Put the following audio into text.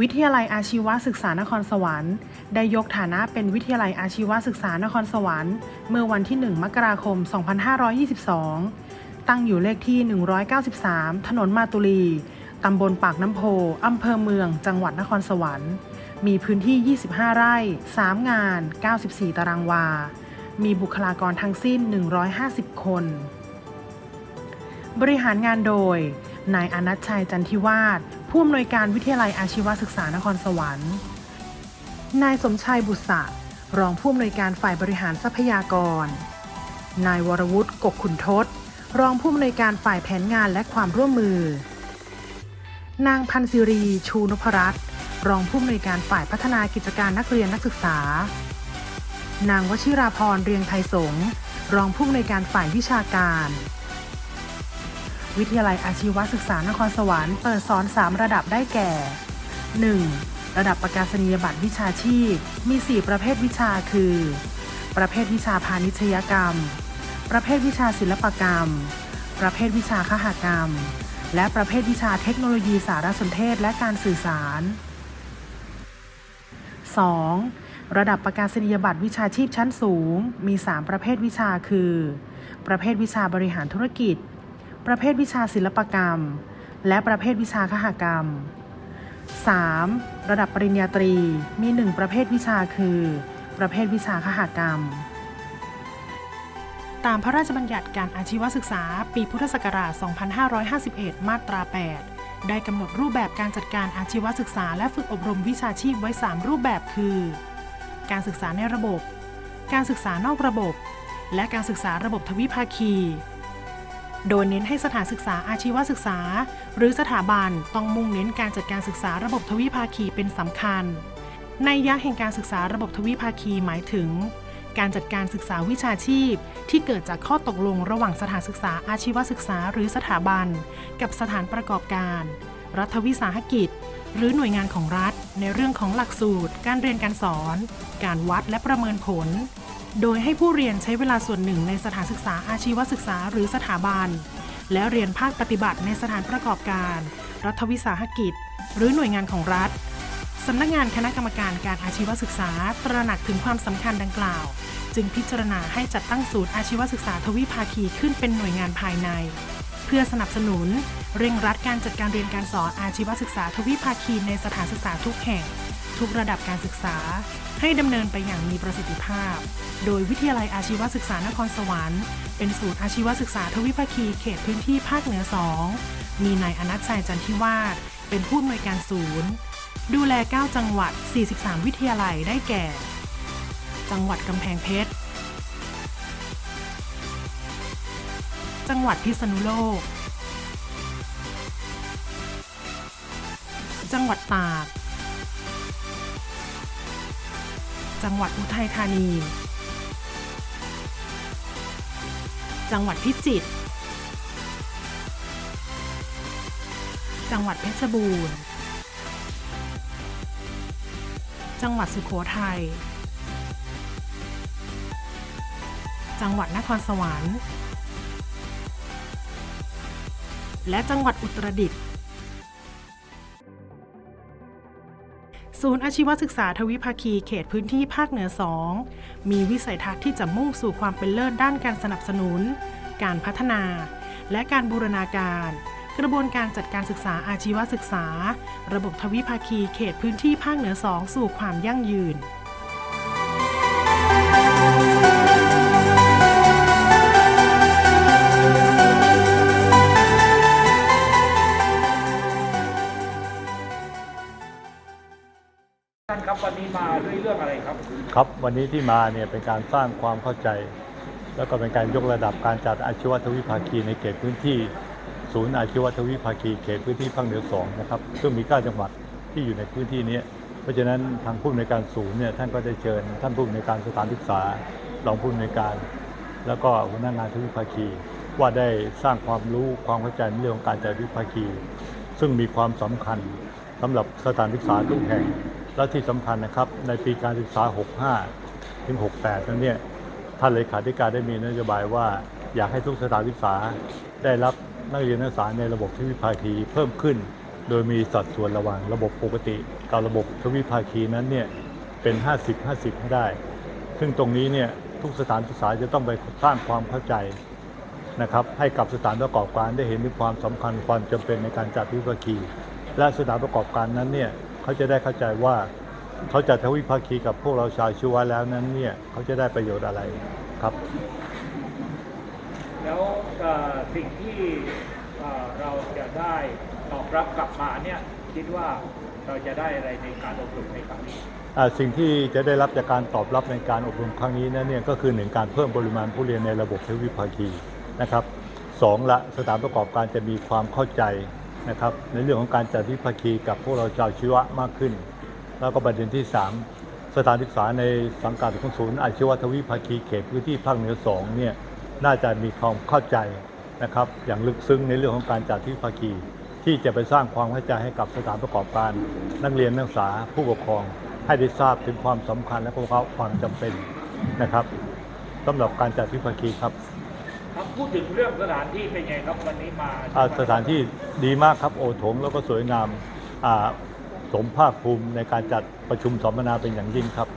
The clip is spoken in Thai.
วิทยาลัยอาชีวศึกษานครสวรรค์ ได้ยกฐานะเป็นวิทยาลัยอาชีวศึกษานครสวรรค์ เมื่อวันที่ 1 มกราคม 2522 ตั้งอยู่เลขที่ 193 ถนนมาตุลี ตำบลปากน้ำโพ อำเภอเมือง จังหวัดนครสวรรค์ มีพื้นที่ 25 ไร่ 3 งาน 94 ตารางวา มีบุคลากรทั้งสิ้น 150 คน บริหารงานโดย นายอนัทชัยจันทิวาส ผู้อำนวยการวิทยาลัยอาชีวศึกษานครสวรรค์ นายสมชัยบุษะรองผู้อำนวยการฝ่ายบริหารทรัพยากร นายวรวุฒิกกขุนทศ รองผู้อำนวยการฝ่ายแผนงานและความร่วมมือ นางพันศิรีชูนพรัตน์รองผู้อำนวยการฝ่ายพัฒนากิจการนักเรียนนักศึกษา นางวชิราพรเรียงไทยสงรองผู้อำนวยการฝ่ายวิชาการ วิทยาลัยอาชีวศึกษานครสวรรค์เปิดสอน 3 ระดับได้แก่ 1. ระดับประกาศนียบัตรวิชาชีพ มี 4 ประเภทวิชาคือ ประเภทวิชาพาณิชยกรรม ประเภทวิชาศิลปกรรม ประเภทวิชาคหกรรม และประเภทวิชาเทคโนโลยีสารสนเทศและการสื่อสาร 2. ระดับประกาศนียบัตรวิชาชีพชั้นสูง มี 3 ประเภทวิชาคือ ประเภทวิชาบริหารธุรกิจ ประเภทวิชาศิลปกรรม และประเภทวิชาคหกรรม 3. ระดับปริญญาตรีมี 1 ประเภทวิชาคือ ประเภทวิชาคหกรรม ตามพระราชบัญญัติการอาชีวศึกษา ปีพุทธศักราช 2551 มาตรา 8 ได้กำหนดรูปแบบการจัดการอาชีวศึกษาและฝึกอบรมวิชาชีพไว้ 3 รูปแบบคือ การศึกษาในระบบ การศึกษานอกระบบ และการศึกษาระบบทวิภาคี โดยเน้นให้สถานศึกษาอาชีวศึกษา หรือสถาบันต้องมุ่งเน้นการจัดการศึกษาระบบทวิภาคีเป็นสำคัญ ในยะแห่งการศึกษาระบบทวิภาคีหมายถึง การจัดการศึกษาวิชาชีพ ที่เกิดจากข้อตกลงระหว่างสถานศึกษาอาชีวศึกษาหรือสถาบัน กับสถานประกอบการ รัฐวิสาหกิจ หรือหน่วยงานของรัฐ ในเรื่องของหลักสูตร การเรียนการสอน การวัดและประเมินผล โดยให้ผู้เรียนใช้เวลาส่วนหนึ่งในสถานศึกษาอาชีวศึกษาหรือสถาบัน และเรียนภาคปฏิบัติในสถานประกอบการ รัฐวิสาหกิจ หรือหน่วยงานของรัฐสำนักงานคณะกรรมการการอาชีวศึกษา ตระหนักถึงความสำคัญดังกล่าว จึงพิจารณาให้จัดตั้งศูนย์อาชีวศึกษาทวิภาคีขึ้นเป็นหน่วยงานภายใน เพื่อสนับสนุน เร่งรัดการจัดการเรียนการสอนอาชีวศึกษาทวิภาคีในสถานศึกษาทุกแห่ง ทุกระดับการศึกษา ให้ดำเนินไปอย่างมีประสิทธิภาพ โดยวิทยาลัยอาชีวศึกษานครสวรรค์ เป็นศูนย์อาชีวศึกษาทวิภาคีเขตพื้นที่ภาคเหนือ 2 มีนายอนัทชัยจันทิวาสเป็นผู้อำนวยการศูนย์ ดูแล 9 จังหวัด 43 วิทยาลัยได้แก่ จังหวัดกำแพงเพชร จังหวัดพิษณุโลก จังหวัดตาก จังหวัดอุทัยธานี จังหวัดพิจิตร จังหวัดเพชรบูรณ์ จังหวัดสุโขทัย จังหวัดนครสวรรค์ และจังหวัดอุตรดิตถ์ ศูนย์อาชีวศึกษาทวิภาคีเขตพื้นที่ภาคเหนือ 2 มีวิสัยทัศน์ที่จะมุ่งสู่ความเป็นเลิศด้านการสนับสนุน การพัฒนา และการบูรณาการ กระบวนการจัดการศึกษาอาชีวศึกษา ระบบทวิภาคีเขตพื้นที่ภาคเหนือ 2 สู่ความยั่งยืนท่าน ครับวันนี้ที่มาเนี่ยเป็นการสร้างความเข้าใจ แล้วก็เป็นการยกระดับการจัดอาชีวทวิภาคีในเขตพื้นที่ ศูนย์อาชีวทวิภาคีเขตพื้นที่ภาคเหนือสองนะครับซึ่งมี9จังหวัดที่อยู่ในพื้นที่นี้เพราะฉะนั้นทางผู้อำนการศูนย์เนี่ยท่านก็ได้เชิญ ท่านผู้อำนการสถานศึกษารองผู้อำนการ แล้วก็หัวหน้างานทวิภาคี ว่าได้สร้างความรู้ความเข้าใจในเรื่องของการจัดวิภาคี ซึ่งมีความสำคัญสำหรับสถานศึกษาทุกแห่ง และที่สำคัญนะครับในปีการศึกษา 65 ถึง 68 นั้นเนี่ยท่านเลขาธิการได้มีนโยบายว่า อยากให้ทุกสถานศึกษาได้รับนักเรียนนักศึกษาในระบบทวิภาคีเพิ่มขึ้น โดยมีสัดส่วนระหว่างระบบปกติกับระบบทวิภาคีนั้นเนี่ยเป็น 50-50 ให้ได้ ซึ่งตรงนี้เนี่ยทุกสถานศึกษาจะต้องไปสร้างความเข้าใจนะครับให้กับสถานประกอบการได้เห็นถึงความสำคัญความจำเป็นในการจัดทวิภาคี และสถานประกอบการนั้นเนี่ย เขาจะได้เข้าใจว่าเขาจัดทวิภาคีกับพวกเราชาวชีวะแล้วนั้นเนี่ยเขาจะได้ประโยชน์อะไรครับ แล้วเอ่อสิ่งที่เอ่อเราจะได้ตอบรับกลับมาเนี่ยคิดว่าเราจะได้อะไรในการอบรมในครั้งนี้อ่าสิ่งที่จะได้รับจากการตอบรับในการอบรมครั้งนี้นั้นเนี่ยก็คือหนึ่งการเพิ่มปริมาณผู้เรียนในระบบเทควิภาคีนะครับสองละสถานประกอบการจะมีความเข้าใจ นะครับในเรื่องของการจัดวิภาคีกับพวกเราชาวชีวะมากขึ้น แล้วก็ประเด็นที่ 3 สถานศึกษาในสังกัดของศูนย์อาชีวะทวิภาคีเขตพื้นที่ภาคเหนือสองเนี่ยน่าจะมีความเข้าใจนะครับอย่างลึกซึ้งในเรื่องของการจัดวิภาคี ที่จะไปสร้างความเข้าใจให้กับสถานประกอบการ นักเรียนนักศึกษาผู้ปกครอง ให้ได้ทราบถึงความสำคัญและความจำเป็นนะครับสำหรับการจัดวิภาคีครับ ครับพูดถึงเรื่องสถานที่เป็นไงครับวันนี้มาอ่าสถานที่ดีมากครับโอถงแล้วก็สวยงามอ่าสมภาคภูมิในการจัดประชุมสัมมนาเป็นอย่างยิ่งครับ